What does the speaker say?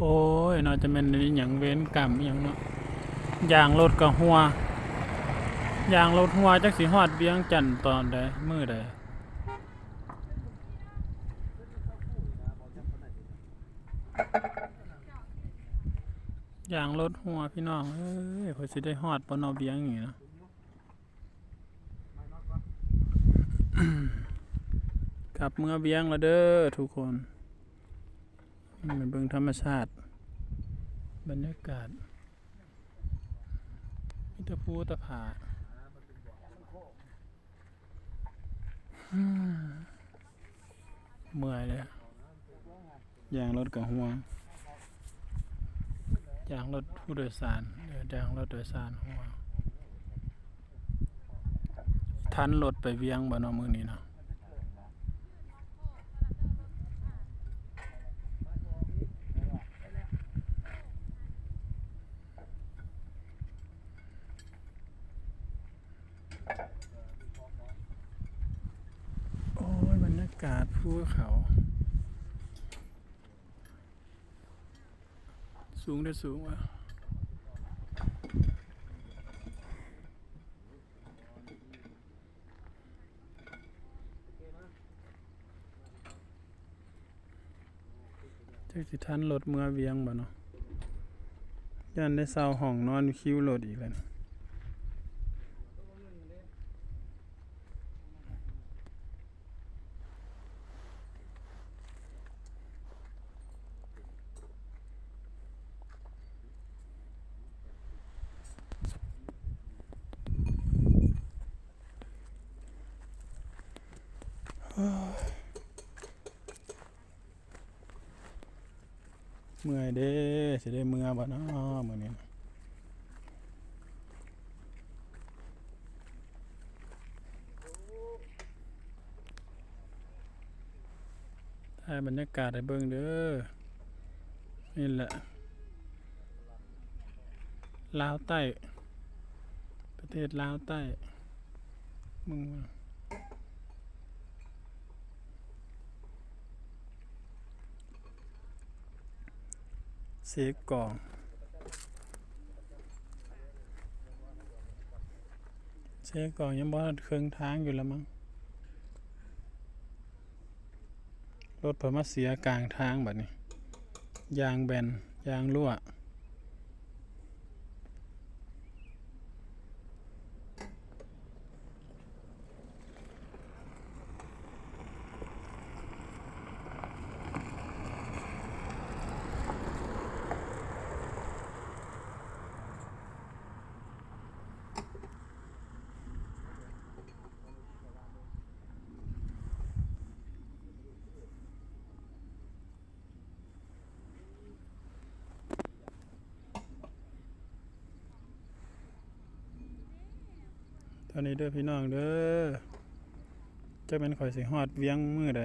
โอ้ยเนาะจะเป็นอย่างเว้นกรรมอย่างเนาะยางรถกับหัวยางรถหัวจักสิฮอดเวียงจันตอนใดมื้อใดยางรถหัวพี่น้องเอ้ยเพิ่นสิได้ฮอดบ่เนาะเวียงนี่เนาะกลับเมื่อเวียงแล้วเด้อทุกคน มาเบิ่งธรรมชาติ บรรยากาศมิตรภูตะผาอืมเมื่อยเลยยางรถกับห่วงยางรถผู้โดยสารเดี๋ยวยางรถโดยสารห่วงทันรถไปเวียงบ่เนาะมื้อนี้เนาะ โอ้ยบรรยา กาศภูเขา สูงได้สูงว่ะเจ้าสิทันรถเมื่อเวียงบ่เนาะยันได้เศร้าห้องนอนคิวรถอีกแล้ว เมื่อยเด้สิได้เมื่อบ่เนาะมื้อนี้ถ่าบรรยากาศให้เบิ่งเด้อนี่แหละลาวใต้ ประเทศลาวใต้มึง เสกกอง เสกกองยังบ่เครื่องทางอยู่แล้วมั้ง รถเพิ่นมาเสียกลางทางแบบนี้ ยางแบน ยางรั่ว ตอนนี้เด้อพี่น้องเด้อจะเป็นข่อยสิฮอดเวียงมือใด